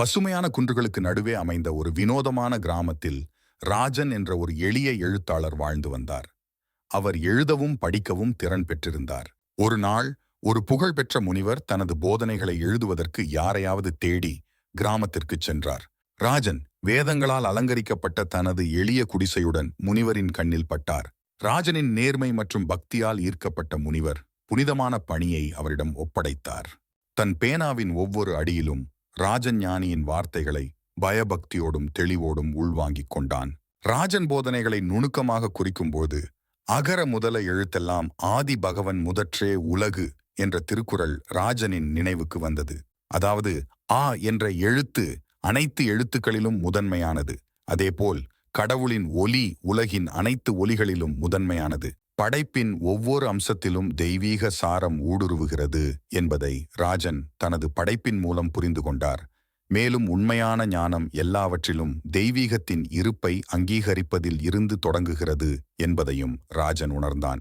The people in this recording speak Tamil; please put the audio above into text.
பசுமையான குன்றுகளுக்கு நடுவே அமைந்த ஒரு வினோதமான கிராமத்தில் ராஜன் என்ற ஒரு எளிய எழுத்தாளர் வாழ்ந்து வந்தார். அவர் எழுதவும் படிக்கவும் திறன் பெற்றிருந்தார். ஒரு நாள் ஒரு புகழ்பெற்ற முனிவர் தனது போதனைகளை எழுதுவதற்கு யாரையாவது தேடி கிராமத்திற்குச் சென்றார். ராஜன் வேதங்களால் அலங்கரிக்கப்பட்ட தனது எளிய குடிசையுடன் முனிவரின் கண்ணில் பட்டார். ராஜனின் நேர்மை மற்றும் பக்தியால் ஈர்க்கப்பட்ட முனிவர் புனிதமான பணியை அவரிடம் ஒப்படைத்தார். தன் பேனாவின் ஒவ்வொரு அடியிலும் ராஜஞானியின் வார்த்தைகளை பயபக்தியோடும் தெளிவோடும் உள்வாங்கிக் கொண்டான். ராஜன் போதனைகளை நுணுக்கமாக குறிக்கும்போது அகர முதல எழுத்தெல்லாம் ஆதி பகவன் முதற்றே உலகு என்ற திருக்குறள் ராஜனின் நினைவுக்கு வந்தது. அதாவது ஆ என்ற எழுத்து அனைத்து எழுத்துக்களிலும் முதன்மையானது. அதேபோல் கடவுளின் ஒலி உலகின் அனைத்து ஒலிகளிலும் முதன்மையானது. படைப்பின் ஒவ்வொரு அம்சத்திலும் தெய்வீக சாரம் ஊடுருவுகிறது என்பதை ராஜன் தனது படைப்பின் மூலம் புரிந்து கொண்டார். மேலும் உண்மையான ஞானம் எல்லாவற்றிலும் தெய்வீகத்தின் இருப்பை அங்கீகரிப்பதில் இருந்து தொடங்குகிறது என்பதையும் ராஜன் உணர்ந்தான்.